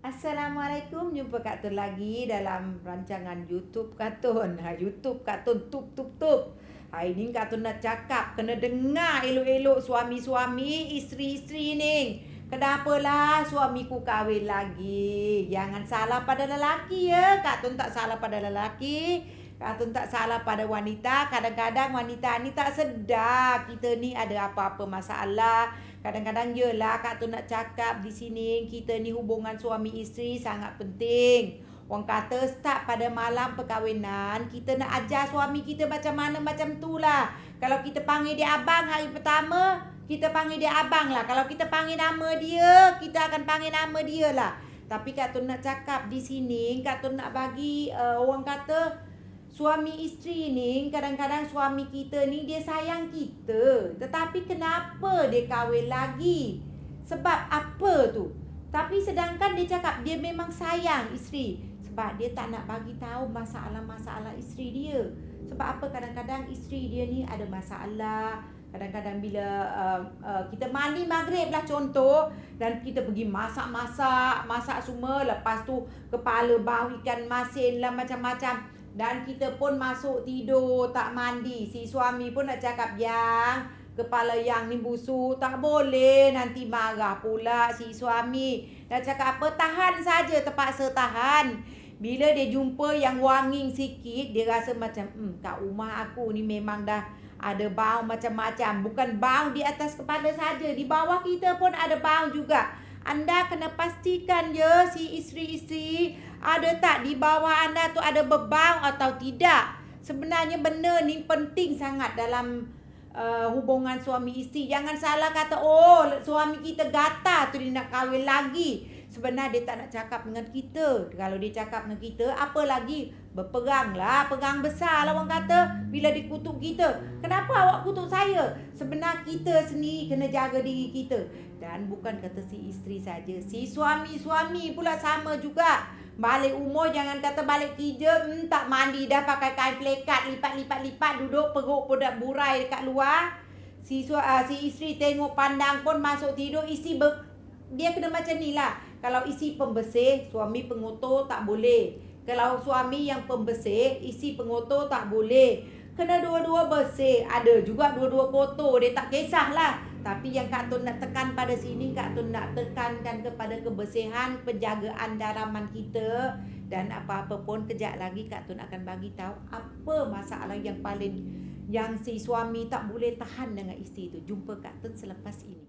Assalamualaikum, jumpa Kak Tun lagi dalam rancangan YouTube Katun. Ha, YouTube Katun tup tup tup. Hari ni Kak Tun nak cakap, kena dengar elok-elok suami-suami, isteri-isteri ni. Kenapalah suamiku kahwin lagi? Jangan salah pada lelaki ya. Kak Tun tak salah pada lelaki. Kak Tun tak salah pada wanita. Kadang-kadang wanita ni tak sedar kita ni ada apa-apa masalah. Kadang-kadang yelah Kak tu nak cakap di sini kita ni hubungan suami isteri sangat penting. Orang kata start pada malam perkahwinan, kita nak ajar suami kita macam mana macam tu lah. Kalau kita panggil dia abang hari pertama, kita panggil dia abang lah. Kalau kita panggil nama dia, kita akan panggil nama dia lah. Tapi Kak tu nak cakap di sini, Kak tu nak bagi uh, orang kata suami isteri ni kadang-kadang suami kita ni dia sayang kita. Tetapi kenapa dia kahwin lagi? Sebab apa tu? Tapi sedangkan dia cakap dia memang sayang isteri. Sebab dia tak nak bagi tahu masalah-masalah isteri dia. Sebab apa? Kadang-kadang isteri dia ni ada masalah. Kadang-kadang bila uh, uh, kita mandi maghrib lah contoh. Dan kita pergi masak-masak masak semua. Lepas tu kepala bau ikan masin lah macam-macam dan kita pun masuk tidur tak mandi. Si suami pun nak cakap yang kepala yang ni busuk tak boleh nanti marah pula si suami. Nak cakap apa tahan saja terpaksa tahan. Bila dia jumpa yang wangi sikit dia rasa macam hmm kat rumah aku ni memang dah ada bau macam-macam. Bukan bau di atas kepala saja, di bawah kita pun ada bau juga. Anda kena pastikan ya si isteri-isteri ada tak di bawah anda tu ada beban atau tidak. Sebenarnya benda ni penting sangat dalam uh, hubungan suami isteri. Jangan salah kata oh suami kita gata tu dia nak kahwin lagi. Sebenarnya dia tak nak cakap dengan kita. Kalau dia cakap dengan kita, apa lagi? Berperang lah. Perang besar lah orang kata. Bila dikutuk kita. Kenapa awak kutuk saya? Sebenarnya kita sendiri kena jaga diri kita. Dan bukan kata si isteri saja. Si suami-suami pula sama juga. Balik umur jangan kata balik kerja hmm, tak mandi dah pakai kain plekat lipat-lipat-lipat duduk perut pun dah burai dekat luar. Si uh, si isteri tengok pandang pun masuk tidur isi ber, dia kena macam ni lah. Kalau isi pembersih, suami pengotor tak boleh. Kalau suami yang pembersih, isi pengotor tak boleh. Kena dua-dua bersih. Ada juga dua-dua kotor. Dia tak kisahlah. Tapi yang Kak Tun nak tekan pada sini Kak Tun nak tekankan kepada kebersihan Penjagaan daraman kita Dan apa-apa pun kejap lagi Kak Tun akan bagi tahu Apa masalah yang paling Yang si suami tak boleh tahan dengan isteri itu Jumpa Kak Tun selepas ini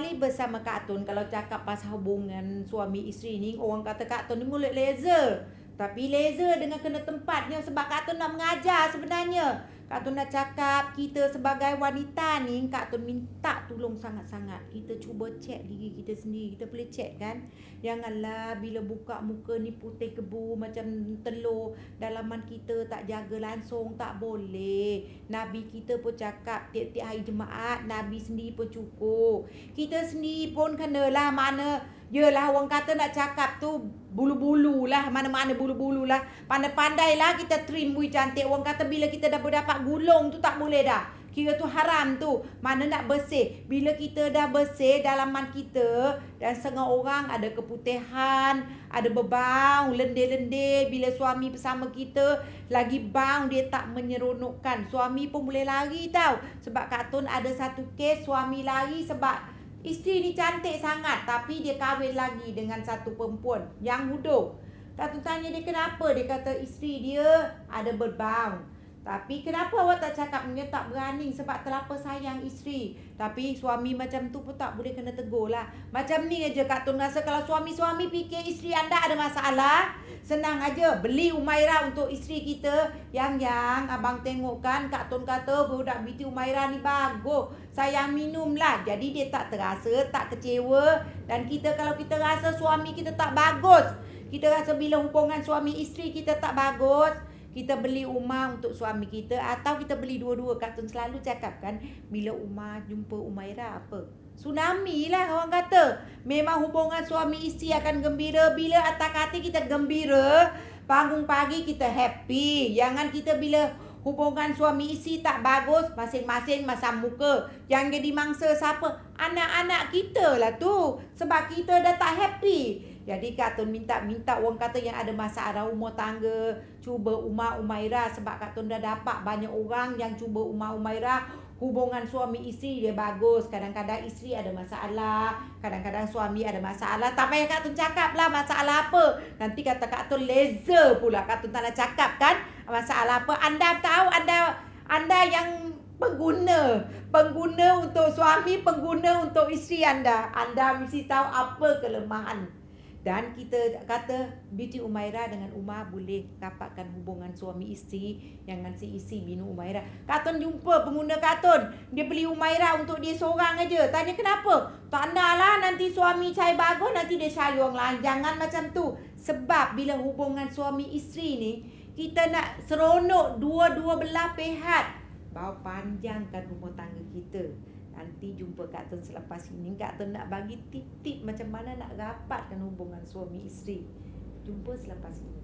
Kembali bersama Kak Tun kalau cakap pasal hubungan suami isteri ni orang kata Kak Tun ni mulut laser. Tapi laser dengan kena tempatnya sebab Kak Tun nak mengajar sebenarnya. Kak Tun nak cakap kita sebagai wanita ni Kak Tun minta tolong sangat-sangat. Kita cuba cek diri kita sendiri. Kita boleh cek kan? Janganlah bila buka muka ni putih kebu Macam telur Dalaman kita tak jaga langsung Tak boleh. Nabi kita pun cakap Tiap-tiap hari jemaat Nabi sendiri pun cukup. Kita sendiri pun kenalah mana Yelah orang kata nak cakap tu bulu-bulu lah mana-mana bulu-bulu lah. Pandai-pandai lah kita trim bui cantik. Orang kata bila kita dah berdapat gulung tu tak boleh dah. Kira tu haram tu. Mana nak bersih? Bila kita dah bersih dalaman kita dan setengah orang ada keputihan ada bebau lendir-lendir. Bila suami bersama kita lagi bau dia tak menyeronokkan. Suami pun boleh lari tau. Sebab katun ada satu kes suami lari sebab Isteri ni cantik sangat tapi dia kahwin lagi dengan satu perempuan yang huduh. Datuk tanya dia kenapa? Dia kata isteri dia ada berbau. Tapi kenapa awak tak cakap dia tak berani sebab terlalu sayang isteri. Tapi suami macam tu pun tak boleh kena tegur lah. Macam ni aja Kak Tun rasa kalau suami-suami fikir isteri anda ada masalah. Senang aja beli Umaira untuk isteri kita. Yang yang abang tengok kan Kak Tun kata budak binti Umaira ni bagus. Sayang minum lah. Jadi dia tak terasa, tak kecewa. Dan kita kalau kita rasa suami kita tak bagus. Kita rasa bila hubungan suami isteri kita tak bagus kita beli rumah untuk suami kita atau kita beli dua-dua Kak selalu cakap kan bila Umar jumpa Umaira apa? Tsunami lah orang kata. Memang hubungan suami isteri akan gembira. Bila atas kata kita gembira panggung pagi kita happy. Jangan kita bila hubungan suami isteri tak bagus masing-masing masam muka. Yang jadi mangsa siapa? Anak-anak kita lah tu. Sebab kita dah tak happy jadi Kak Tun minta-minta orang kata yang ada masalah rumah tangga Cuba Umar Umaira sebab Kak Tun dah dapat banyak orang yang cuba Umar Umaira Hubungan suami isteri dia bagus. Kadang-kadang isteri ada masalah Kadang-kadang suami ada masalah. Tak payah Kak Tun cakap lah masalah apa? Nanti kata Kak Tun laser pula. Kak Tun tak nak cakap kan Masalah apa? Anda tahu anda anda yang pengguna. Pengguna untuk suami pengguna untuk isteri anda. Anda mesti tahu apa kelemahan dan kita kata Binti Umaira dengan Umar boleh dapatkan hubungan suami isteri dengan si isi bini Umaira. Katun jumpa pengguna Katun. Dia beli Umaira untuk dia seorang aja. Tanya kenapa? Tak lah nanti suami cari bagus nanti dia cari orang lain. Jangan macam tu. Sebab bila hubungan suami isteri ni kita nak seronok dua-dua belah pihak. Bawa panjangkan rumah tangga kita. Nanti jumpa Kak Tun selepas ini. Kak Tun nak bagi tip-tip macam mana nak rapatkan hubungan suami isteri. Jumpa selepas ini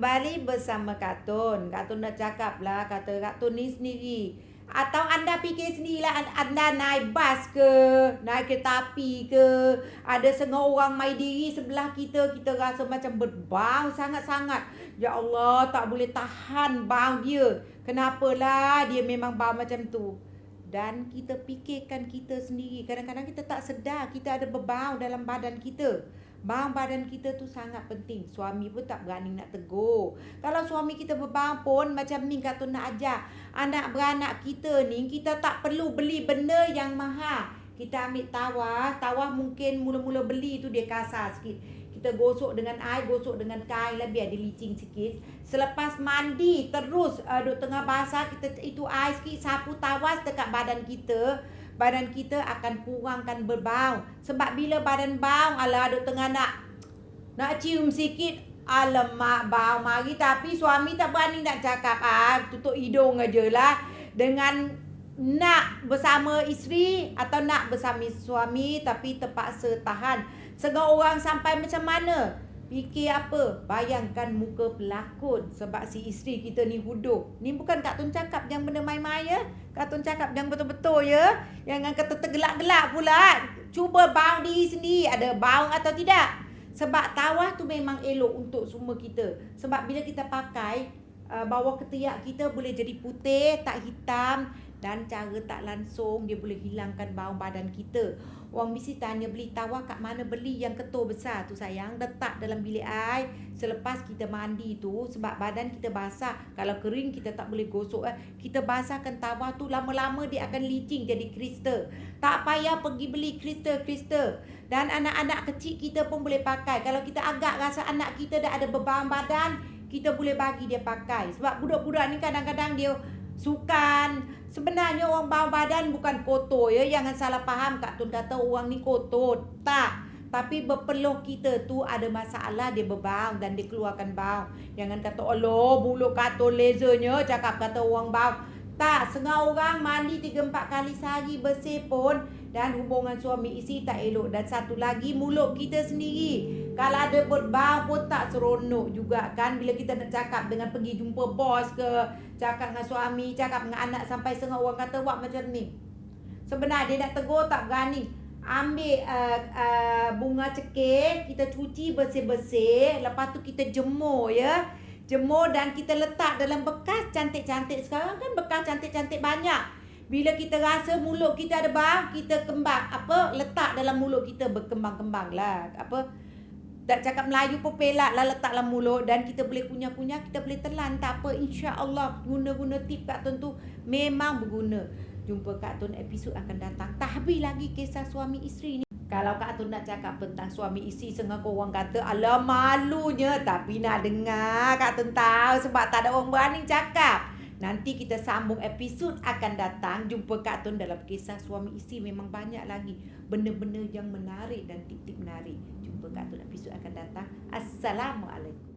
Kembali bersama Katun. Katun dah cakap lah. Kata Katun ni sendiri. Atau anda fikir sendirilah anda naik bas ke. Naik kereta api ke. Ada setengah orang mai diri sebelah kita. Kita rasa macam berbau sangat-sangat. Ya Allah tak boleh tahan bau dia. Kenapalah dia memang bau macam tu. Dan kita fikirkan kita sendiri. Kadang-kadang kita tak sedar kita ada berbau dalam badan kita. Bang badan kita tu sangat penting. Suami pun tak berani nak tegur. Kalau suami kita berbang pun macam ni kata nak ajar. Anak beranak kita ni kita tak perlu beli benda yang mahal. Kita ambil tawar. Tawar mungkin mula-mula beli tu dia kasar sikit. Kita gosok dengan air, gosok dengan kain lah biar dia licin sikit. Selepas mandi terus uh, duk tengah basah kita itu air sikit sapu tawas dekat badan kita badan kita akan kurangkan berbau. Sebab bila badan bau, ala ada tengah nak nak cium sikit, alamak bau mari. Tapi suami tak berani nak cakap, ah tutup hidung aja lah. Dengan nak bersama isteri atau nak bersama suami tapi terpaksa tahan. Segala orang sampai macam mana? Fikir apa? Bayangkan muka pelakon sebab si isteri kita ni huduh. Ni bukan Kak Tun cakap yang benda main-main ya. Kak Tun cakap yang betul-betul ya. Yang kata tergelak-gelak pula. Cuba bau diri sendiri. Ada bau atau tidak? Sebab tawah tu memang elok untuk semua kita. Sebab bila kita pakai, uh, bawah ketiak kita boleh jadi putih, tak hitam. Dan cara tak langsung dia boleh hilangkan bau badan kita. Orang mesti tanya beli tawar kat mana beli yang ketul besar tu sayang. Letak dalam bilik air selepas kita mandi tu. Sebab badan kita basah. Kalau kering kita tak boleh gosok. Eh. Kita basahkan tawar tu lama-lama dia akan licin jadi kristal. Tak payah pergi beli kristal-kristal. Dan anak-anak kecil kita pun boleh pakai. Kalau kita agak rasa anak kita dah ada beban badan. Kita boleh bagi dia pakai. Sebab budak-budak ni kadang-kadang dia sukan Sebenarnya orang bawah badan bukan kotor ya. Jangan salah faham Kak Tun kata orang ni kotor. Tak. Tapi berpeluh kita tu ada masalah dia berbau dan dia keluarkan bau. Jangan kata Allah bulu kato lasernya cakap kata orang bau. Tak, setengah orang mandi 3-4 kali sehari bersih pun dan hubungan suami isteri tak elok. Dan satu lagi mulut kita sendiri. Kalau ada berbau pun tak seronok juga kan. Bila kita nak cakap dengan pergi jumpa bos ke cakap dengan suami cakap dengan anak sampai setengah orang kata buat macam ni? Sebenarnya dia nak tegur tak berani. Ambil uh, uh, bunga cekik kita cuci bersih-bersih. Lepas tu kita jemur ya. Jemur dan kita letak dalam bekas cantik-cantik. Sekarang kan bekas cantik-cantik banyak bila kita rasa mulut kita ada bau, kita kembang apa letak dalam mulut kita berkembang-kembang lah. Apa tak cakap Melayu pun pelak lah letak dalam mulut dan kita boleh kunyah-kunyah, kita boleh telan. Tak apa, insya-Allah guna-guna tip Kak Tun tu memang berguna. Jumpa Kak Tun episod akan datang. Tak habis lagi kisah suami isteri ni. Kalau Kak Tun nak cakap tentang suami isteri Sengah orang kata Alah malunya Tapi nak dengar Kak Tun tahu Sebab tak ada orang berani cakap Nanti kita sambung episod akan datang jumpa Kak Tun dalam kisah suami isteri memang banyak lagi benda-benda yang menarik dan tip-tip menarik. Jumpa Kak Tun episod akan datang. Assalamualaikum.